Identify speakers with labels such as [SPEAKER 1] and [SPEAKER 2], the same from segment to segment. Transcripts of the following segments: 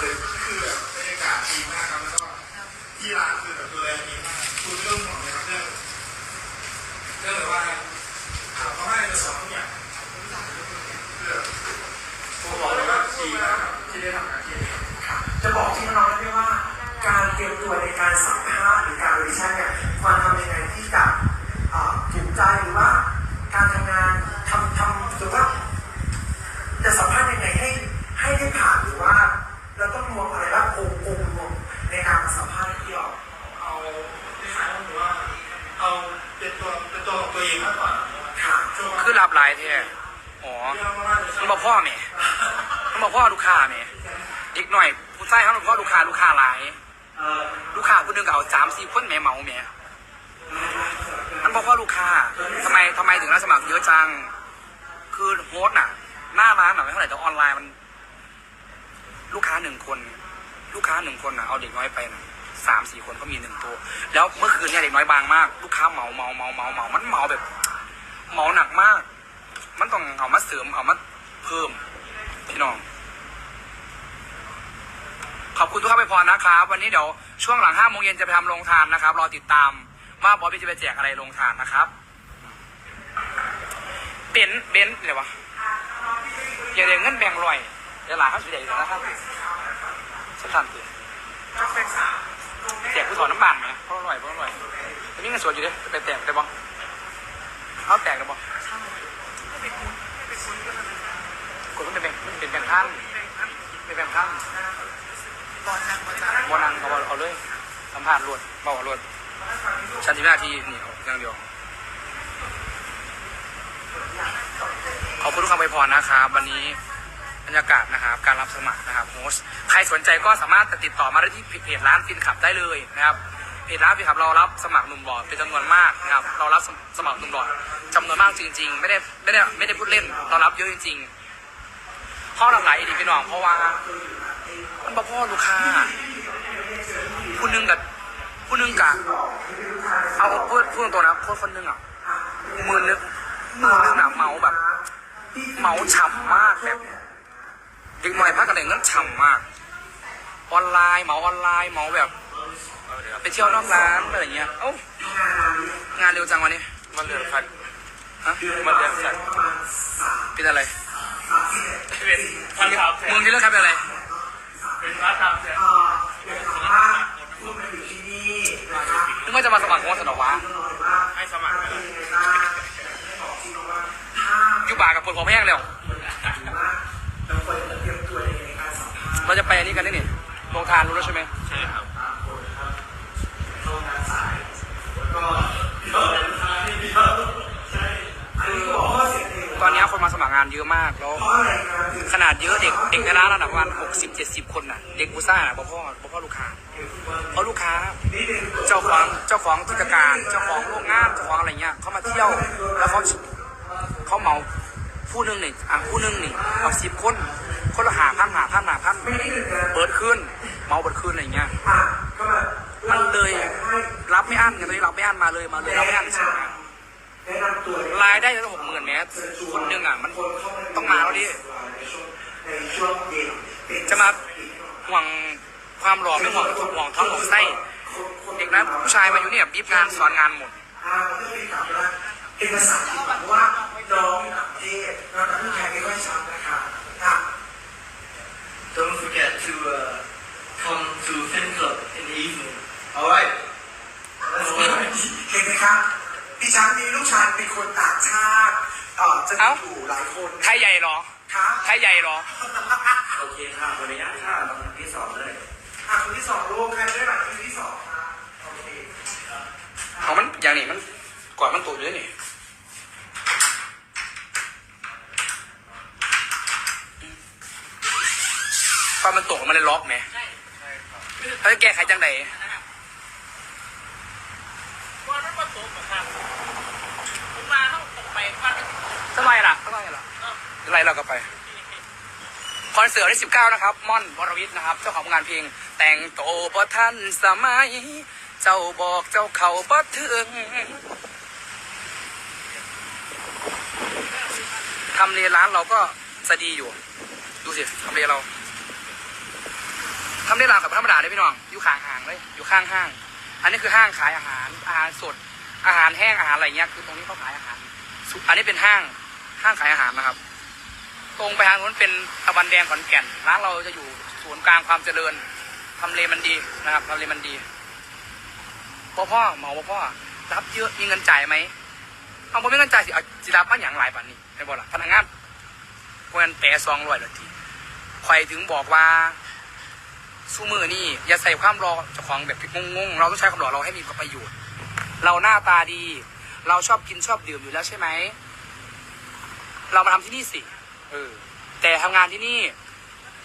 [SPEAKER 1] เลยคือแบบบรรยากาศดีมากครับแล้วก็ที่ร้านคือแบบดูแลดีมากคุณต้อเรื่องเรื่องแบบว่าอ่าเขาให้จะสอนทุกอย่างคือแบบผมบอกเลยว่าดีมากครับที่ได้ทำงานที่นี่
[SPEAKER 2] ค่ะจะบอกที่น้องๆได้ว่า การเตรียมตัวในการสัมภาษณ์หรือการออดิชั่นเนี่ยควรทำยังไงที่จะเอ่อถูกใจหรือว่า การทำงานทำทำหรือว่า จะสัมภาษณ์ยังไงให้ให้ได้ผ่านหรือว่า เราต้องรวมอะไรบ้างองค์องค์รวมในการสัมภาษณ์ที่ออก
[SPEAKER 1] เอาที่ขายก็คือว่า เอาเป็นตัวเป็นตัวของตัวเองมากกว่า
[SPEAKER 2] ค่ะ
[SPEAKER 1] ช่วง
[SPEAKER 3] คือรับหลายแท้อ๋อมันบอกพ่อแม่มันบอกพ่อลูกค้าแม่อีกหน่อยผู้ใต้เขาบอกพ่อลูกค้าลูกค้าหลายลูกค้าคนหนึ่งก็เอาสามสี่คนแม่เหมาแม่มันบอกพ่อลูกค้าทำไมทำไมถึงรับสมัครเยอะจัง คือโฮสน่ะ หน้าร้านน่ะไม่เท่าไหร่แต่ออนไลน์มัน ลูกค้าหนึ่งคน ลูกค้าหนึ่งคนน่ะเอาเด็กน้อยไปน่ะสามสี่คนก็มีหนึ่งตัว แล้วเมื่อคืนเนี่ยเด็กน้อยบางมาก ลูกค้าเหมาเหมาเหมาเหมาเหมามันเหมาแบบเหมาหนักมาก มันต้องเอามาเสริมเอามาเพิ่มพี่น้อง ขอบคุณทุกท่านไปพรนะครับ วันนี้เดี๋ยวช่วงหลังห้าโมงเย็นจะไปทำโรงทานนะครับ รอติดตามว่าบอสพี่จะไปแจกอะไรโรงทานนะครับเบนซ์เบนซ์เลยวะอย่าเรียกเงินแบ่งลอยเดี๋ยวหลานเขาสุดใหญ่นะครับสักทันตื่นแจกผู้ถอนน้ำบานไหมเพราะอร่อยเพราะอร่อยแต่นี่เงินสดอยู่ดิไปแตกได้บ้างเขาแตกได้บ้าง กดมันเป็นแบงมันเป็นแบ่งพันเป็นแบ่งพันบอนังเขาบอกเอาเลยสัมภาษณ์รวดเบารวดชันทีหน้าที่นี่เอาอย่างเดียวขอบคุณทุกคำไปพรนะครับวันนี้บรรยากาศนะครับการรับสมัครนะครับโฮสใครสนใจก็สามารถติดต่อมาได้ที่เพจร้านฟินขับได้เลยนะครับ เพจร้านฟินขับเรารับสมัครหนุ่มหล่อเป็นจำนวนมากนะครับเรารับสมัครหนุ่มหล่อจำนวนมากจริง ๆ ไม่ได้ไม่ได้ไม่ได้พูดเล่น เรารับเยอะจริงๆข้อหลากหลายดีพี่น้องเพราะว่ามันบ่พ่อลูกค้าผู้นึงกับผู้นึงกับเอาพูดพูดตรงๆนะคนคนนึงอะมือนึงมือนึงอะเมาแบบ เมาฉ่ำมากแบบเด็กหน่อยพักกันเลยเงินฉ่ำมาก ออนไลน์เมาออนไลน์เมาแบบ ไปเที่ยวนอกร้านอะไรเงี้ยเอ้างานเร็วจังวันนี้
[SPEAKER 4] มันเดือนคัน
[SPEAKER 3] ฮะ
[SPEAKER 4] มันเดือนคัน
[SPEAKER 3] เป็นอะไร
[SPEAKER 4] เป็นพันสามแสน
[SPEAKER 3] มึงที่เรื่องครับเป็นอะไร
[SPEAKER 4] เป็นพันสามแสน
[SPEAKER 2] เอ่อเดี๋ยวถามว่าคุณมาอยู่ที่นี่นะคะ
[SPEAKER 3] มึงไม่จะมาสมัครโค้ชหรอวะ
[SPEAKER 2] น้อยว่า
[SPEAKER 4] ให้สมัคร
[SPEAKER 2] เป็นยังไงบ้างได้บอกที่น้องว่าถ้า
[SPEAKER 3] อยุบากับปวดหัวแห้งแล้ว
[SPEAKER 2] ถือว่าเราควรจะเตรียมตัวยังไงในการสัมภาษณ์
[SPEAKER 3] เราจะไปอันนี้กันนี่นี่โรงทานรู้แล้วใช่ไหม
[SPEAKER 4] ใช่ครับ
[SPEAKER 2] บางคนครับ
[SPEAKER 3] คนมาสมัครงานเยอะมากแล้ว
[SPEAKER 2] เรา
[SPEAKER 3] ขนาดเยอะเด็กเด็กในร้านระดับประมาณหกสิบเจ็ดสิบคนน่ะเด็กบูซ่าน่ะพ่อพ่อพ่อลูกค้าเพราะลูกค้า
[SPEAKER 2] เจ้า
[SPEAKER 3] ของเจ้าของกิจการเจ้าของโรงงานเจ้าของอะไรเงี้ยเขามาเที่ยวแล้วเขาเขาเหมาผู้หนึงนี่อะผู้หนึงนี่เอาสิบคนคนละหาพันหาพันหาพัน
[SPEAKER 2] ไม่ได้หนึ่งน
[SPEAKER 3] เปิดขึ้นเมาเปิดขึ้นอะไรเงี้ยมันเลยรับไม่อั้นไงตอนนี้รับไม่อั้นมาเลยมาเลยรับไม่อั้นใช่ไหม รายได้จะหกหมื่นแม้คนหนึ่งอะมันต้องมาแล้วดิ
[SPEAKER 2] ในช่วงเย็นเป็น
[SPEAKER 3] จะมาห่วงความหล่อไม่ห่วงห่วงท้องห่วงไส้เด็กนะผู้ชายมาอยู่เนี่ยบีบงานสอนงานหมด
[SPEAKER 2] อ่ามันก็เป็นกลับว่าเป็นภาษาอังกฤษเพราะว่าน้องอยู่ต่างประเทศน้องพูดไทยไม่ค่อยชัดนะคะอะ
[SPEAKER 5] Don't forget to uh, come to Fin Club in the evening. Alright? Let's go.
[SPEAKER 2] เห็นไหมครับ ดิฉันมีลูกชายเป็นคนต่างชาติเอ่อจะอยู่หลายคน
[SPEAKER 3] ไทยใหญ่เหรอ
[SPEAKER 2] ครับ
[SPEAKER 3] ไทยใหญ่เหรอ
[SPEAKER 5] โอเคค่ะขออนุญาตค่ะลำดับที่สองเลย
[SPEAKER 2] อะคนที่สองลูกใครได้หลังคนที่สองครับโอเค
[SPEAKER 3] เอามันอย่างนี้มันก่อนมันตกอยู่แล้วนี่ตอนมันตกมันเลยล็อกไหมเขาจะแก้ไขจังใด
[SPEAKER 4] วันนั้นมาตกครับผมมาต้องตกไปวัน นั้น
[SPEAKER 3] ทำไมล่ะทำไมล่ะอะไรเราก็ไปคอนเสิร์ตที่สิบเก้านะครับ ม่อนวรวิทย์นะครับ เจ้าของงานเพลง แต่งโตบ่ทันสมัย เจ้าบอกเจ้าเขาบ่ถึงทำเลร้านเราก็จะดีอยู่ ดูสิทำเลเราทำได้างกับธรรมดาเลยพี่น้อง อยู่ข้างห้างเลย อยู่ข้างห้าง อันนี้คือห้างขายอาหาร อาหารสด อาหารแห้ง อาหารอะไรเงี้ย คือตรงนี้เขาขายอาหาร อันนี้เป็นห้าง ห้างขายอาหารนะครับ ตรงไปทางนู้นเป็นตะวันแดงขอนแก่นร้านเราจะอยู่ศูนย์กลางความเจริญทำเลมันดีนะครับทำเลมันดีพ่อพ่อเหมาพ่อพ่อรับเยอะมีเงินจ่ายไหมเอาผมไม่เงินจ่ายสิเอาสิรับมาอย่างหลายป่านนี้ไม่บอกละพนักงานพวกนั้นแปะซองร้อยละทีใครถึงบอกว่าสู้มือนี่ อย่าใส่ความรอเจ้าของแบบงงๆเราต้องใช้ความรอเราให้มีประโยชน์ เราหน้าตาดี เราชอบกินชอบดื่มอยู่แล้วใช่ไหม เรามาทำที่นี่สิเออ แต่ทำงานที่นี่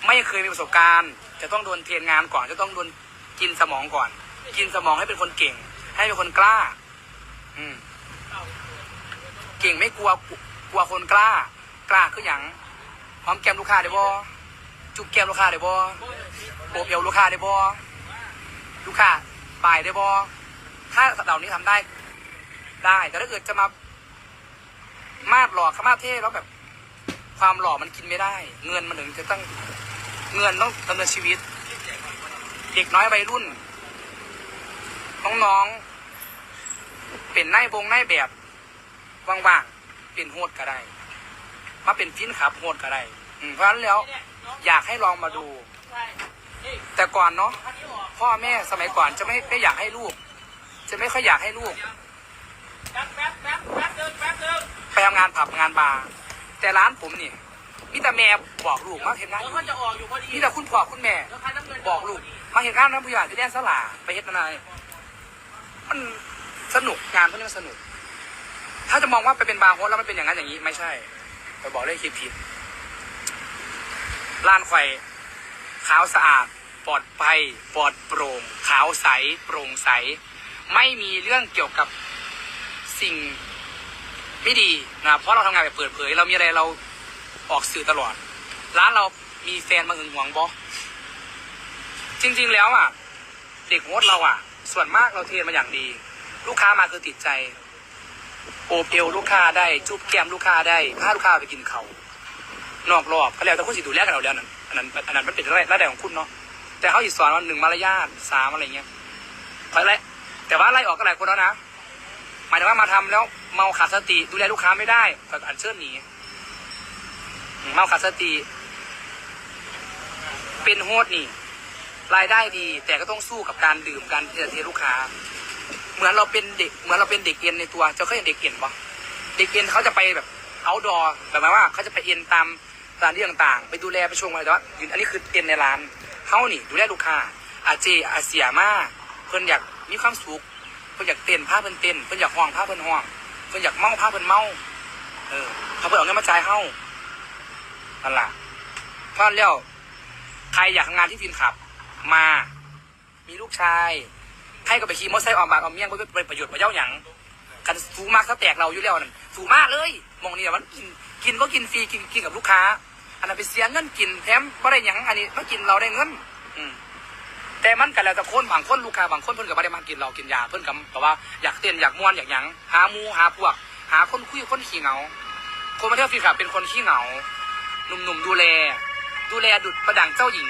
[SPEAKER 3] ไม่เคยมีประสบการณ์ จะต้องโดนเทรนงานก่อน จะต้องโดนกินสมองก่อน กินสมองให้เป็นคนเก่ง ให้เป็นคนกล้า อืม เก่งไม่กลัวกลัวคนกล้า กล้าคืออย่างหอมแก้มลูกค้าได้บ่จุบแก้มลูกค้าได้บ่โอบเอวลูกค้าได้บ่ลูกค้าปลายได้บ่ถ้าเหล่านี้ทำได้ ได้ แต่ถ้าเกิดจะมา มาดหล่อขมาเท่แล้วแบบ ความหล่อมันกินไม่ได้ เงินมันถึงจะต้องเงินต้องดำเนินชีวิต เด็กน้อยวัยรุ่น น้องๆ เป็นนายบงนายแบบว่างๆ เป็นโฮดก็ได้ มาเป็นฟินขับโฮดก็ได้เพราะฉะนั้นแล้วอยากให้ลองมาดู แต่ก่อนเนาะพ่อแม่สมัยก่อนจะไม่ไม่อยากให้ลูก จะไม่ค่อยอยากให้ลูก
[SPEAKER 4] แป๊บแป๊บแป๊บแป๊บเดินแป๊บเดิน
[SPEAKER 3] ทำงานผับงานบาร์แต่ร้านผมนี่มีแต่แม่บอกลูกมาเห็นงาน
[SPEAKER 4] เดี๋ยวเขาจะออกอยู่พอดี
[SPEAKER 3] มีแต่คุณพ่อคุณแม่
[SPEAKER 4] แล้วคันน้ำเงิน
[SPEAKER 3] บอกลูกมาเห็นงานน้ำผู้ใหญ่ที่แดนสลาไปเฮ็ดอะไรมันสนุกงานพวกนี้มันสนุก ถ้าจะมองว่าไปเป็นบาร์โฮสแล้วมันเป็นอย่างนั้นอย่างนี้ไม่ใช่ไปบอกเลยคิดผิดร้านไข่ขาวสะอาดปลอดภัยปลอดโปร่ง ขาวใส โปร่งใส ไม่มีเรื่องเกี่ยวกับสิ่ง ไม่ดีนะเพราะเราทำงานแบบเปิดเผย เรามีอะไรเราออกสื่อตลอด ร้านเรามีแฟนมาหึงหวงบอจริง ๆแล้วอะ เด็กโฮสเราอะ ส่วนมากเราเทรนมาอย่างดี ลูกค้ามาคือติดใจ โอบเอวลูกค้าได้จุ๊บแก้มลูกค้าได้พาลูกค้าไปกินเขานอกรอบก็แล้วแต่คุณสิดูแลกันเอาแล้วนั่นอันนั้นอันนั้นมันเป็นรายได้ของคุณเนาะแต่เขาอีกสอนว่าหนึ่งมารยาทสามอะไรเงี้ยไปเลยแต่ว่าไล่ออกก็หลายคนแล้วนะ ถึงว่ามาทำแล้วเมาขาดสติดูแลลูกค้าไม่ได้ก็อันเชิญหนีเมาขาดสติ เป็นโฮสนี่ รายได้ดี แต่ก็ต้องสู้กับการดื่มการเทเทลูกค้า เหมือนเราเป็นเด็ก เหมือนเราเป็นเด็กเอ็นในตัวเจ้าเคยเห็นเด็กเอ็นปะเด็กเอ็นเขาจะไปแบบเอาดอแบบหมายว่าเขาจะไปเอ็นตามสถานที่ต่างๆ ไปดูแลไปชมอะไรแต่ว่าอันนี้คือเอ็นในร้านเขานี่ดูแลลูกค้าอาเจอาเสียมาเพิ่นอยากมีความสุข พิ่นอยากเต้นผ้าเพิ่นเต้นเพิ่นอยากห้องผ้าเพิ่นห้องเพิ่นอยากเมาผ้าเพิ่นเมาเออเขาเพิ่นเอาเงินมาจ่ายเฮานั่นล่ะเพราะแล้วใครอยากทำงานที่ฟินขับ มา มีลูกชายให้ก็ไปขี่มอเตอร์ไซค์ออกบากออกเมี่ยงเพื่อเป็นประโยชน์มาเย้าหยังกันสูงมากถ้าแตกเราอยู่แล้วนั่นสูงมากเลยมองนี่แหละมันกินกินก็กินฟรีกินกินกับลูกค้า อันนั้นไปเสียเงินกินแถมไม่ได้หยังอันนี้มากินเราได้เงิน อืม แต่มันกันแล้วแต่คนบางคนลูกค้าบางคนเพิ่นก็ไม่ได้มากินเรากินยาเพิ่นก็แบบว่าอยากเต้นอยากม่วนอยากหยังหาหมูหาพวก หาคนคุยคนขี้เหงา คนมาเที่ยวฟรีขับเป็นคนขี้เหงาหนุ่มๆดูแล ดูแลดุดประดังเจ้าหญิง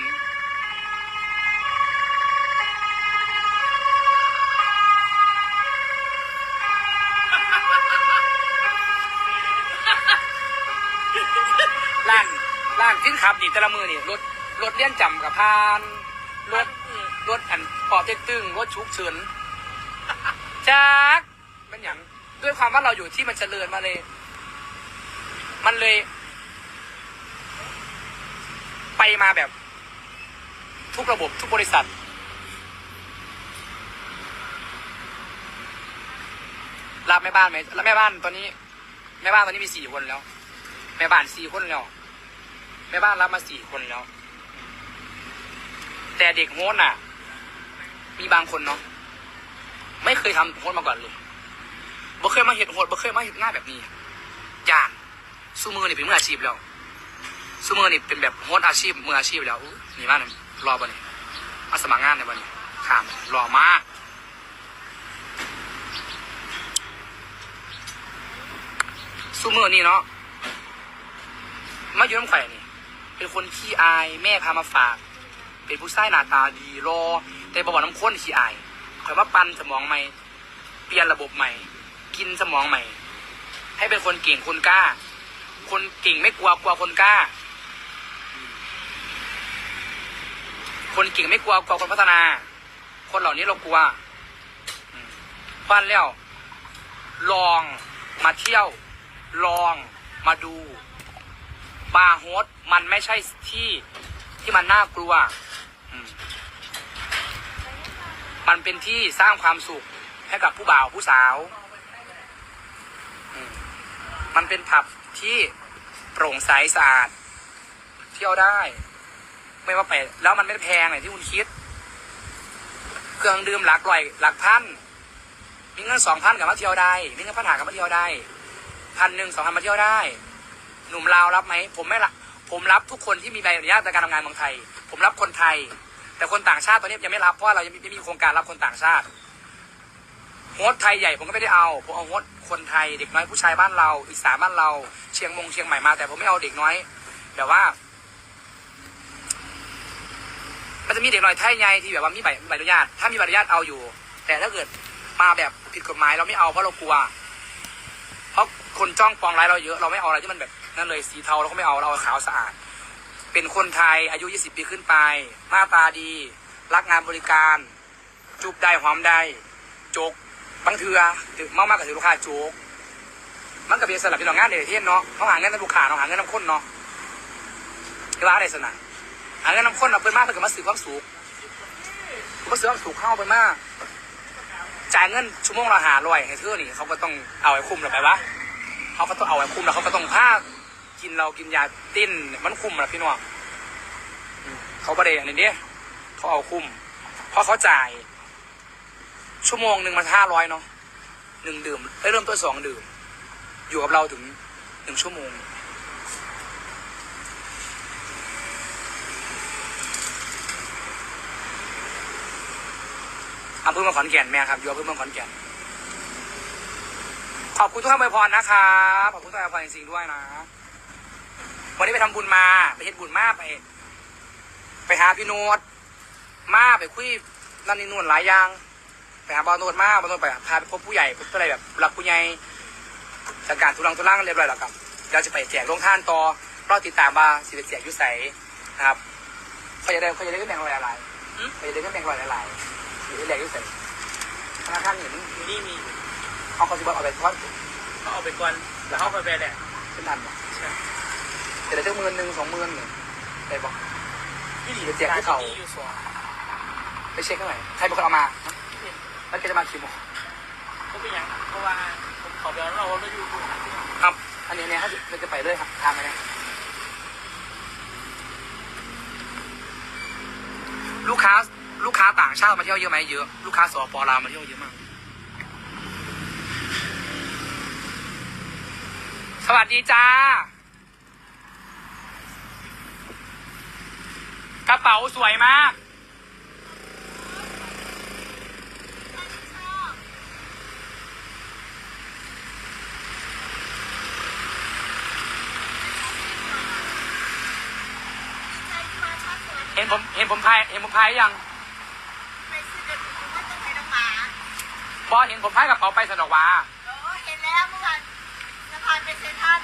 [SPEAKER 3] ร้านร้านทิ้นขับนี่แต่ละมือนี่รถรถเลี้ยนจำกับพานรถ รถอันปอเต็กตึงรถชุกเฉินจักเป็นอย่างด้วยความว่าเราอยู่ที่มันเจริญมาเลย มันเลย ไปมาแบบ ทุกระบบทุกบริษัท รับแม่บ้านไหมรับแม่บ้านตอนนี้ แม่บ้านตอนนี้มีสี่คนแล้ว แม่บ้านสี่คนแล้วแม่บ้านรับมาสี่คนแล้ว แต่เด็กโฮสน่ะ มีบางคนเนาะไม่เคยทำโฮสมาก่อนเลยบ่เคยมาเห็นโฮสบ่เคยมาเห็นหน้าแบบนี้ยานซูมือนี่เป็นมืออาชีพแล้วซูมือนี่เป็นแบบโฮสอาชีพมืออาชีพแล้วนี่มากเลยรอบ่นี่มาสมัครงานในบ่นี่ขามรอมากซูมือนี่เนาะมาอยู่น้ำไข่นี่เป็นคนขี้อายแม่พามาฝาก เป็นผู้ชายหน้าตาดีรอ แต่บวาน้ำข้นขี้อายคอยมาปั้นสมองใหม่ เปลี่ยนระบบใหม่ กินสมองใหม่ ให้เป็นคนเก่งคนกล้า คนเก่งไม่กลัวกลัวคนกล้า คนเก่งไม่กลัวกลัวคนพัฒนา คนเหล่านี้เรากลัวอืมเพราะฉะนั้นแล้ว ลองมาเที่ยว ลองมาดู บาร์โฮสมันไม่ใช่ที่ที่มันน่ากลัวอื มันเป็นที่สร้างความสุขให้กับผู้บ่าวผู้สาว มันเป็นผับที่โปร่งใสสะอาด เที่ยวได้ ไม่ว่าไปแล้วมันไม่แพงอย่างที่คุณคิด เครื่องดื่มหลักร้อยหลักพันมีเงินสองพันกับมาเที่ยวได้มีเงินพันหากับมาเที่ยวได้พันหนึ่งสองพันมาเที่ยวได้ หนุ่มลาวรับไหมผมไม่ละผมรับทุกคนที่มีใบอนุญาตในการทำงานเมืองไทย ผมรับคนไทย แต่คนต่างชาติตอนนี้ยังไม่รับเพราะว่าเรายังไม่มีโครงการรับคนต่างชาติโฮสไทยใหญ่ผมก็ไม่ได้เอาผมเอาโฮสคนไทยเด็กน้อยผู้ชายบ้านเรา อีสานบ้านเรา เชียงมงเชียงใหม่มาแต่ผมไม่เอาเด็กน้อยแบบว่า มันจะมีเด็กน้อยไทยใหญ่ที่แบบว่ามีใบใบอนุญาต ถ้ามีใบอนุญาตเอาอยู่ แต่ถ้าเกิดมาแบบผิดกฎหมายเราไม่เอาเพราะเรากลัว เพราะคนจ้องปองร้ายเราเยอะเราไม่เอาอะไรที่มันแบบนั่นเลยสีเทาเราก็ไม่เอาเราเอาขาวสะอาด เป็นคนไทยอายุ 20 ปีขึ้นไป หน้าตาดี รักงานบริการ จุบได้หอมได้โจกบางเถือถือมามากกับถือลูกค้าโจกมันกับเป็นสลับเป็นหน่วยงานเดทเทียนเนาะเขาหาเงินในลูกค้าเนาหาเงินน้ำข้นเนาะที่ว่าอะไรสนะหาเงินน้ำข้นเนาเพิ่นมากเพิ่นก็มาซื้อความสุขเพิ่นมาซื้อความสุขเข้าเพิ่นมากจ่ายเงินชั่วโมงละหาร้อยให้เธอนี่เขาก็ต้องเอาไอ้คุ้มหรือไปวะเขาก็ต้องเอาไอ้คุ้มแล้วเขาก็ต้องพา กินเรากินยาติ้น มันคุ้มนะพี่น้องเขาประเดี๋ยวนี้เนี่ยเขาเอาคุ้มเพราะเขาจ่าย ชั่วโมงหนึ่งมันห้าร้อยเนาะหนึ่งดื่มเอ้เริ่มต้นสองดื่ม อยู่กับเราถึงหนึ่งชั่วโมง อำเภอเมืองขอนแก่นแม่ครับ อยู่อำเภอเมืองขอนแก่น ขอบคุณทุกท่านอวยพรนะครับ ขอบคุณทุกท่านอวยพรจริงๆด้วยนะ วันนี้ไปทำบุญมา ไปเฮ็ดบุญมาไป ไปหาพี่โนวดมาไปคุยนั่นนี่นู่นหลายอย่าง ไปหาบอลโนวดมาบอลโนวดไปพาไปพบผู้ใหญ่พบอะไรแบบรักผู้ใหญ่จัดการทุลังทุลังเรียบร้อยแล้วครับเราจะไปแจกโรงท่านต่อรอติดตามว่าสิไปแจกอยุใสนะครับเขาจะได้เขาจะได้ขึ้นแบ่งรอยอะไรเขาจะได้ขึ้นแบ่งรอยอะไรหรือแหลกอยุใสธนาคารเห็น
[SPEAKER 4] นี่มี
[SPEAKER 3] เขาเขาจะบอกเอาไปทอด
[SPEAKER 4] เขาเอาไปก่อนแล้วเขาไปแปลแหละ
[SPEAKER 3] เป็นทันบอก แต่ละเจ้าหมื่นหนึ่งสองหมื่นหนึ่งไปบอก
[SPEAKER 4] พี่หลี
[SPEAKER 3] ไปแจกให้เขา
[SPEAKER 4] ที่อยู่สวน
[SPEAKER 3] ไปเช็คกันหน่อยใครเป็นคนเอามาแล้วแกจะมากี่โมง
[SPEAKER 4] ก็เป็นอย่างเพราะว่าผมขอไปเอาเราเราอยู่
[SPEAKER 3] ครับอันนี้เนี่ยถ้าเราจะไปเลยครับทางไปเนี่ยลูกค้าลูกค้าต่างชาติมาเที่ยวเยอะไหมเยอะลูกค้าสปลาวมาเที่ยวเยอะมาก สวัสดีจ้า กระเป๋าสวยมาก เห็นผมเห็นผมพายเห็นผมพายยัง
[SPEAKER 6] ไปซื้อเดี๋ยวหนูว่าต้องไปน้องหมา
[SPEAKER 3] บอเห็นผมพายกระเป๋าไปสนอกว่า
[SPEAKER 6] เออเห็นแล้วเมื่อวานสะพานเป็นเซนทรัล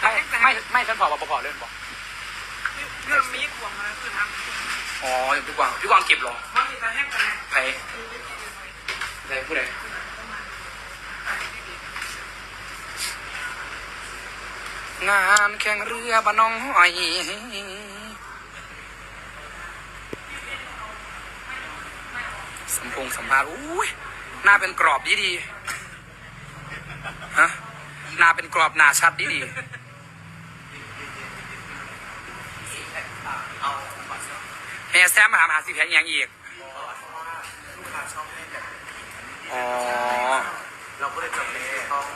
[SPEAKER 3] ไม่ไม่ไม่ฉันบอกว่าบอกเล่นบอก
[SPEAKER 4] เรื่องมีขวงมาคือท
[SPEAKER 3] อ๋ออย่างพี่กวางพี่กวางเก็บหรอ
[SPEAKER 4] มันมีแต่แห้งกัน
[SPEAKER 3] ใครใครผู้ใดงานแข่งเรือบ้านน้องหอยสัมพงสัมภาษณ์อุ้ยหน้าเป็นกรอบดีดีฮะหน้าเป็นกรอบหน้าชัดดีดีๆ เฮียแซมมาหาหาสิแผนยังอีกอ๋อ
[SPEAKER 2] เราก็เลยจำเป็นต้อง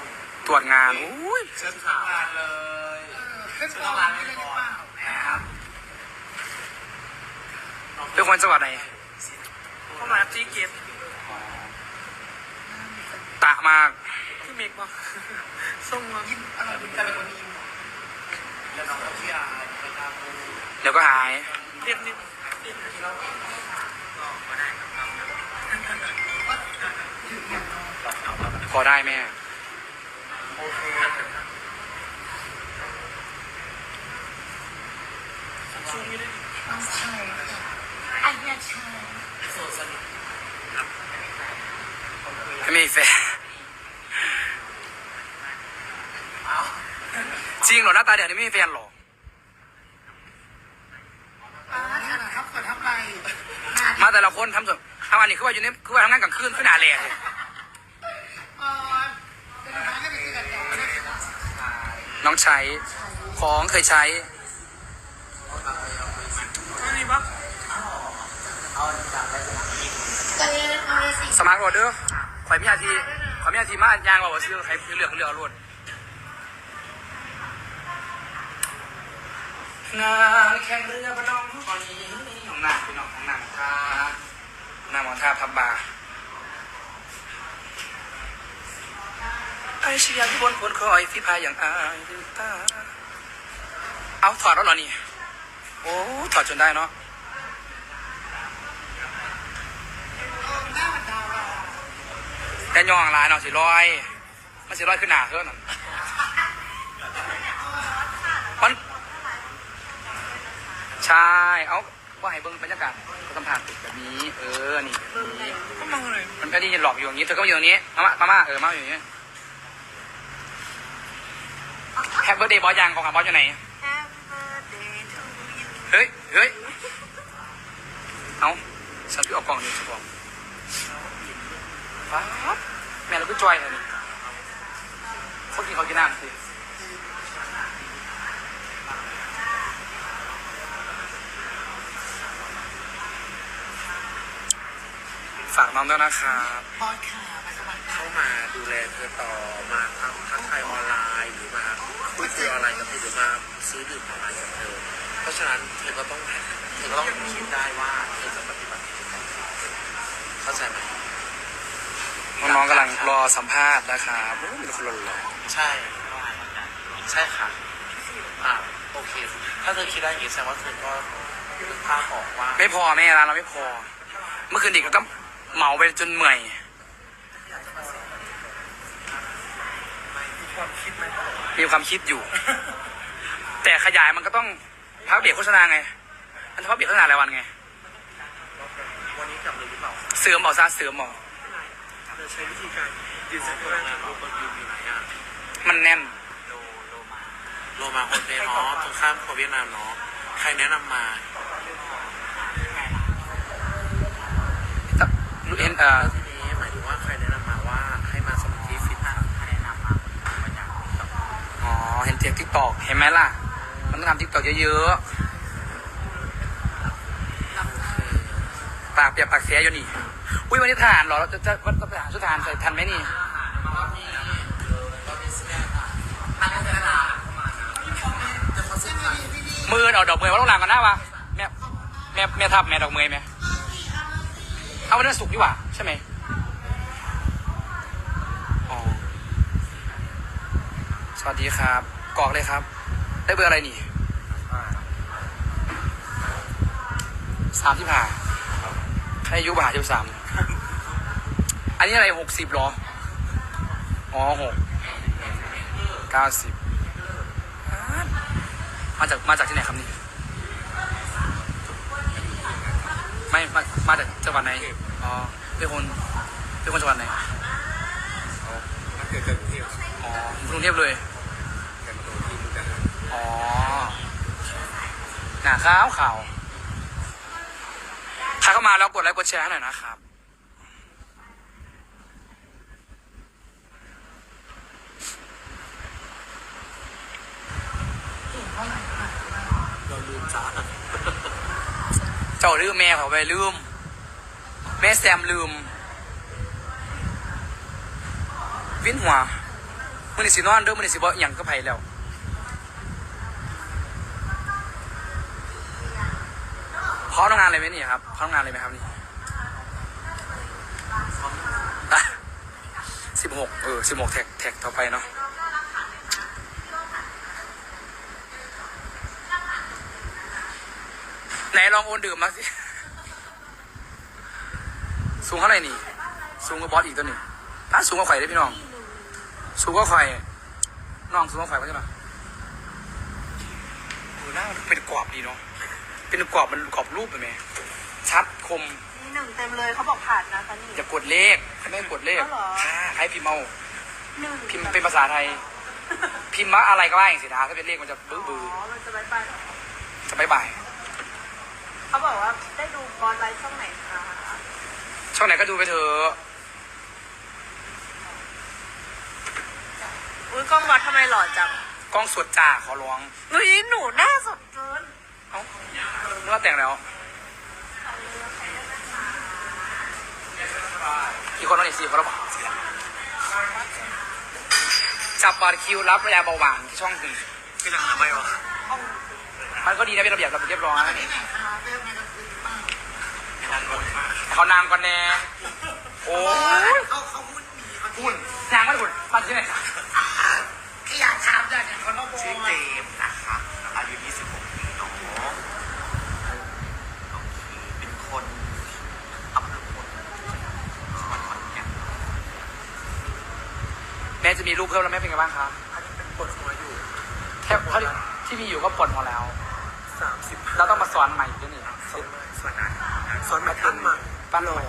[SPEAKER 3] ตรวจงานอุ้ย
[SPEAKER 2] เชิญทำงานเลยเชิญทำงานเลยก่อนนะครับ
[SPEAKER 3] เป็นคนจังหวัดไหน
[SPEAKER 4] เข้ามาซีเกต
[SPEAKER 3] ตะมาก
[SPEAKER 4] ที่เมกมาส่งมา
[SPEAKER 2] อะไรเป็นการเป็นคนยิ้มแล้วน้องก็ชื่ออะไรไปตามดู
[SPEAKER 3] เดี๋ยวก็หาย
[SPEAKER 2] อ
[SPEAKER 3] รียกนิด พอได้แม่
[SPEAKER 2] โอเค
[SPEAKER 6] อันเนี้ยใช่
[SPEAKER 3] ไม่มีแฟนจริงเหรอหน้าตาเดี๋ยวนี้ไม่มีแฟนเหรอ
[SPEAKER 2] ครับเกิดทำไร
[SPEAKER 3] มาแต่ละคนทำส่วนทำอันนี้คือว่าอยู่ในคือว่าทำงานกลางคืนคือหนาแหล่เลยน้องใช้ของเคยใช้
[SPEAKER 6] ก็เลยเอาเลยสิ
[SPEAKER 3] สมาร์ทโหลดเด้อข่อยมีอาทีข่อยมีอาทีมายางว่าว่าซื้อใครเลือกเลือกรถ งานแข่งเรือประดองตอนนี้ของหนักพี่น้องของหนักท่านาหมอท่าพับบาไอเชียที่บนคนคอยฟิพายอย่างอายดูตาเอาถอดแล้วเหรอนี่ โอ้ถอดจนได้เนาะแต่ยองหลายเนาะสิร้อยมันสิร้อยขึ้นหนาเท่านั้น ใช่ เอาว่าให้เบิ้งบรรยากาศก็สัมผัสแบบนี้ เออ นี่แบบนี้มันก็ดีหลอกอยู่อย่างนี้ เธอก็มาอยู่อย่างนี้ มามามามาเออ มาอยู่อย่างนี้แฮปเบอร์เดย์บอสยังของขับบอสอยู่ไหน เฮ้ย เฮ้ย เอาฉันพี่ออกกล่องอยู่ฉันบอกป๊าบแม่เราก็จอยเลยนี่พวกกินเขาวกินน้ำสิ ฝากน้องด้วยนะครับ
[SPEAKER 7] เข้ามาดูแลเธอต่อมาทำทักทายออนไลน์หรือมาพูดคุยออนไลน์กับเธอหรือมาซื้อดื่มออนไลน์กับเธอเพราะฉะนั้นเธอก็ต้องเธอก็ต้องคิดได้ว่าเธอจะปฏิบัติเข้าใจไหม
[SPEAKER 3] น้องๆกำลังรอสัมภาษณ์นะครับโอ้มีแต่คนหล่อ
[SPEAKER 7] ใช่ ใช่ค่ะอ่าโอเค ถ้าเธอคิดได้อย่างนี้แสดงว่าเธอก็นึกภาพออกว่า
[SPEAKER 3] ๆไม่พอแม่ร้านเราไม่พอ เมื่อคืนเด็กก็ เหมาไปจนเมื่อย
[SPEAKER 2] มีค
[SPEAKER 3] วามคิดอยู่ แต่ขยายมันก็ต้องพักเบรกโฆษณาไงมันพักเบรกโฆษณารายวันไง
[SPEAKER 7] วันนี้กลับเลยหรือเปล่า
[SPEAKER 3] เสื่อมบอกซะเสื่อมบอก
[SPEAKER 7] เธอใช้วิธีการยืนเสักครู่นะดูคนยืนอยู่ไหนอะ
[SPEAKER 3] มันแน่น
[SPEAKER 7] โลมาโฮเทลเนาะตรงข้ามโคเวียดนามเนาะใครแนะนำมา
[SPEAKER 3] เห็นเอ่อ
[SPEAKER 7] แล้วทีนี้หมายถึงว่าใครแนะนำมาว่าให้มาสมัครที่ฟิตค่ะนำมาผมมัน
[SPEAKER 3] อ๋อ เห็นเทียบทิกตอกเห็นไหมล่ะ มันต้องทำทิกตอกเยอะๆปากเปียกปากเสียอยู่นี่ อุ้ยวันนี้ทหารเหรอเราจะจะวันจะไปหาชุดทหารใส่ทันไหมนี่มือเอาดอกเมยมาลงหลังกันหน้าวะแม่แม่แม่ทับแม่ดอกเมยไหมเอา วันนี้สุกร์ดีกว่า ใช่ไหมอ๋อสวัสดีครับกรอกเลยครับ ได้เบอร์อะไรนี่สามที่ผ่าใครอายุบ่าสิบสามอันนี้อะไรหกสิบหรอ อ๋อหกเก้าสิบมาจากมาจากที่ไหนครับนี่ ไม่มามาจากจังหวัดไหน อ๋อ เป็นคน เป็นคนจังหวัดไหน
[SPEAKER 1] เกิดเกิดกรุงเทพ
[SPEAKER 3] อ๋อผมกรุงเทพเลย
[SPEAKER 1] เกิดมาตรงที่มุกดาหาร
[SPEAKER 3] อ๋อ หนาขาวขาวถ้าเข้ามาแล้วกดไลค์กดแชร์ให้หน่อยนะครับ
[SPEAKER 7] เราลืมจ้า
[SPEAKER 3] เจ้าลืมแม่เขาไปลืม แม่แซมลืม วินหัวมันนี่สินอนเด้อมันนี่สิบ่อย่างก็ไผแล้วพร้อมทำงานเลยไหมนี่ครับพร้อมทำงานเลยไหมครับนี่สิบหกเออสิบหกแท็กแท็กต่อไปเนาะไหน ลองโอนดื่มมาสิ สูงเท่าไหร่นี่ สูงกว่าบอสอีกตัวนี้ถ้าสูงกว่าไข่ได้พี่น้อง สูงกว่าไข่น้องสูงกว่าไข่ใช่ปะโอ้หน้ามันเป็นกรอบดีเนาะ เป็นกรอบมันกรอบรูปไปไหม ชัดคม
[SPEAKER 6] มีหนึ่งเต็มเลยเขาบอกผ่านนะคะนี่
[SPEAKER 3] อย่ากดเลขไม่ให้กดเลข
[SPEAKER 6] อ๋อเหรอ
[SPEAKER 3] ค่ะให้พิมพ์เอา
[SPEAKER 6] หนึ่ง
[SPEAKER 3] พิมพ์เป็นภาษาไทย พิมพ์ว่าอะไรก็ได้อย่างสินะถ้าเป็นเลขมันจะบื้อ
[SPEAKER 6] อ๋
[SPEAKER 3] บือ
[SPEAKER 6] อมันจะไปไป
[SPEAKER 3] จะบายบาย
[SPEAKER 6] เขาบอกว่าได้ดูบอลไลฟ์ช่องไหนคะ
[SPEAKER 3] ช่องไหนก็ดูไปเถอะ
[SPEAKER 6] อุ้ยกล้องวัดทำไมหล่อจัง
[SPEAKER 3] กล้องสดจ่าขอร้อง
[SPEAKER 6] อุ้ยหนูหน้าสดเกิน
[SPEAKER 3] เอ้าเมื่อแต่งแล้วกี่คนแล้วนี่สี่คนแล้วบอกจับบัตรคิวรับยาเบาหวานที่ช่องหนึ่ง
[SPEAKER 7] เป็นอาหารไหมวะ
[SPEAKER 3] มันก็ดีนะเป็นระเบียบระเบียบเรียบร้อยเขานางก่อนแน่โอ้ย
[SPEAKER 2] เขาเขาพูดมีเขา
[SPEAKER 3] คุณนนางไม่ได้คุณมาที่ไหน
[SPEAKER 2] ที่อยากถามอยากอย่างเขาต้องบ
[SPEAKER 7] ชื่อเจมส์นะคะอายุ 26 ปีน้องน้องคีเป็นคนอำเภอพลจังหวัดขอนแก่น
[SPEAKER 3] แม่จะมีรูปเพิ่มแล้วแม่เป็นไงบ้างครับ
[SPEAKER 2] อันนี้เป็นปวดหัวอยู่
[SPEAKER 3] แค่เท่าที่มีอยู่ก็ปลดหมดแล้ว เราต้องมาสอนใหม่ด้วยนี่
[SPEAKER 2] สอนมาสอนนั้นสอนมาปั้นใหม่
[SPEAKER 3] ปั้นใหม่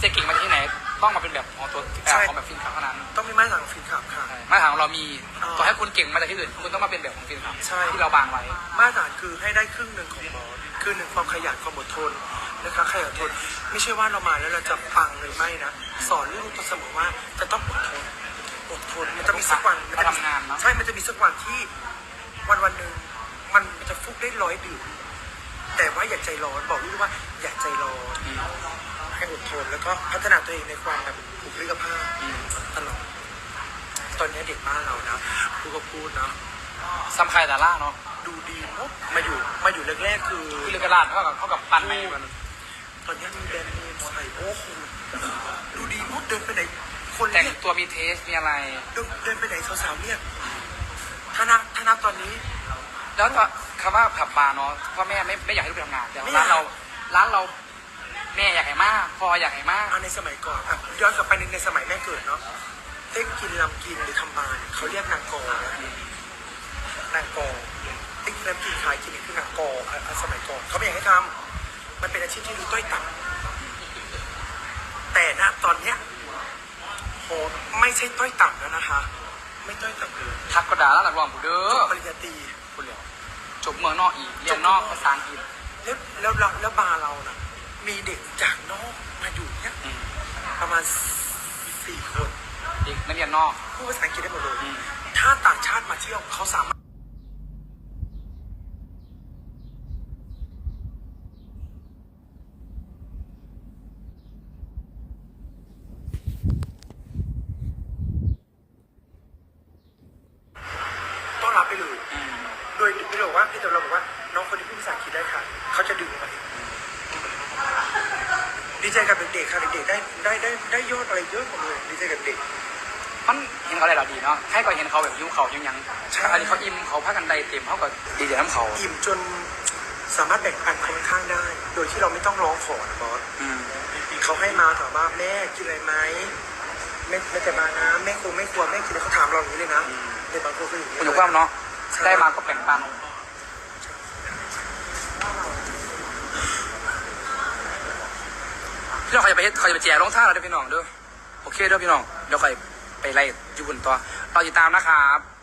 [SPEAKER 3] เจะเก่งมาจากที่ไหน ต้องมาเป็นแบบของตัว
[SPEAKER 2] ใช่
[SPEAKER 3] ของแบบฟินขับเท่านั้น
[SPEAKER 2] ต้องมีไม้หลังฟินขับค่ะ
[SPEAKER 3] มาตรฐานของเรามี
[SPEAKER 2] อ๋อ
[SPEAKER 3] ต่อให้คุณเก่งมาจากที่อื่นคุณต้องมาเป็นแบบของฟินขับ
[SPEAKER 2] ใช่
[SPEAKER 3] ที่เราบางไว้
[SPEAKER 2] มาตรฐานคือให้ได้ครึ่งหนึ่งของบอสคือหนึ่งความขยันความอดทนนะคะขยันอดทน ไม่ใช่ว่าเรามาแล้วเราจะปังหรือไม่นะสอนลูกตัวเสมอว่าจะต้องอดทนอดทนมันจะมีสักวันมัจะมี
[SPEAKER 3] เราทำงานเนอะ
[SPEAKER 2] ใช่ มันจะมีสักวันที่วันวันหนึ่ง มันจะฟุกได้ร้อยดื่มแต่ว่าอย่าใจร้อนบอกลูกว่าอย่าใจร้อนให้อดทนแล้วก็พัฒนาตัวเองในความแบบบุคลิกภาพตลอดตอนนี้เด็กบ้านเรานะพูดก็พูดนะ
[SPEAKER 3] ซัมไคแต่ล่าเนาะ
[SPEAKER 2] ดูดีเนอะมาอยู่มาอยู่แรกๆคือ
[SPEAKER 3] คือเรือกระดาษเท่ากับเท่ากับปั้นใหม่มัน
[SPEAKER 2] ตอนนี้มีแบรนด์เนมใส่โอ้โหดูดีมากเดินไปไหนคน
[SPEAKER 3] แต่ง
[SPEAKER 2] เรียก
[SPEAKER 3] ตัวมีเทสมีอะไร
[SPEAKER 2] เดินเดินไปไหนสาวๆเรียกถ้านับถ้านับตอนนี้
[SPEAKER 3] แล้วก็คำว่าผับบาร์เนาะพ่อแม่ไม่ไม่อยากให้ลูกไปทำงานแต่
[SPEAKER 2] ไม่อยา
[SPEAKER 3] ร้ากนเราร้านเราแม่อยากให้มากพ่ออยากให้มาก
[SPEAKER 2] เอาในสมัยก่อนอะย้อนกลับไปในในสมัยแม่เกิดเนาะเต้นกินลำกินหรือทำบาร์เนี่ยเขาเรียกนางกอนะนางกอเต้นกินลำกินขายกินนี่คือนางกออะอะสมัยก่อนเขาไม่อยากให้ทำมันเป็นอาชีพที่ดูต้อยต่ำแต่ณตอนเนี้ยโหไม่ใช่ต้อยต่ำแล้วนะคะ ไม่ต้อยต่ำเลย
[SPEAKER 3] ทักกระดาษแล้วหลักรองผู้เด้อ
[SPEAKER 2] ปริญญาตรี
[SPEAKER 3] คุณเหลียวจบเมืองนอกอีกเรียนนอกภาษาอังกฤษ
[SPEAKER 2] แล้วแล้วแล้วแล้วบาร์เรานะมีเด็กจากนอกมาอยู่เนี่ย
[SPEAKER 3] อืม
[SPEAKER 2] ประมาณสี่คน
[SPEAKER 3] เด็กนักเรียนนอก
[SPEAKER 2] พูดภาษาอังกฤษได้หมดเลย
[SPEAKER 3] อืม
[SPEAKER 2] ถ้าต่างชาติมาเที่ยวเขาสามารถต้อนรับไปเลย
[SPEAKER 3] อืม
[SPEAKER 2] โดยไม่ได้บอกว่าพี่แต่เราบอกว่า น้องคนนี้พูดภาษาอังกฤษได้ค่ะ เขาจะดึงมาเองดีใจกับเด็กๆค่ะเด็กๆได้ได้ได้ได้ยอดอะไรเยอะหมดเลยดีใจกับเด็ก
[SPEAKER 3] มันเห็นเขาอะไรเราดีเนาะให้ก็เห็นเขาแบบยิ้วเขายังยัง
[SPEAKER 2] ใช่
[SPEAKER 3] อันนี้เขาอิ่มเขาพักกันใดเต็มเขาก็ดีใจน้ำเขา
[SPEAKER 2] อิ่มจนสามารถแบ่งปันคนข้างได้ โดยที่เราไม่ต้องร้องขอนะบอส
[SPEAKER 3] อืม
[SPEAKER 2] เขาให้มาถามว่าแม่กินอะไรไหมแม่แม่จะมานะแม่คงไม่กลัวแม่กินอะไรเขาถามเราอย่างนี้เลยนะในบางคนก็อย่างนี้
[SPEAKER 3] คุณอยู่ความเนาะ ได้มาก็แบ่งปันพี่น้องใครจะไปเฮ็ดใครจะไปแจกรองเท้าเราได้พี่น้องเด้อโอเคเด้อพี่น้องเดี๋ยวใครไปไล่อยู่บนต่อเราติดตามนะครับ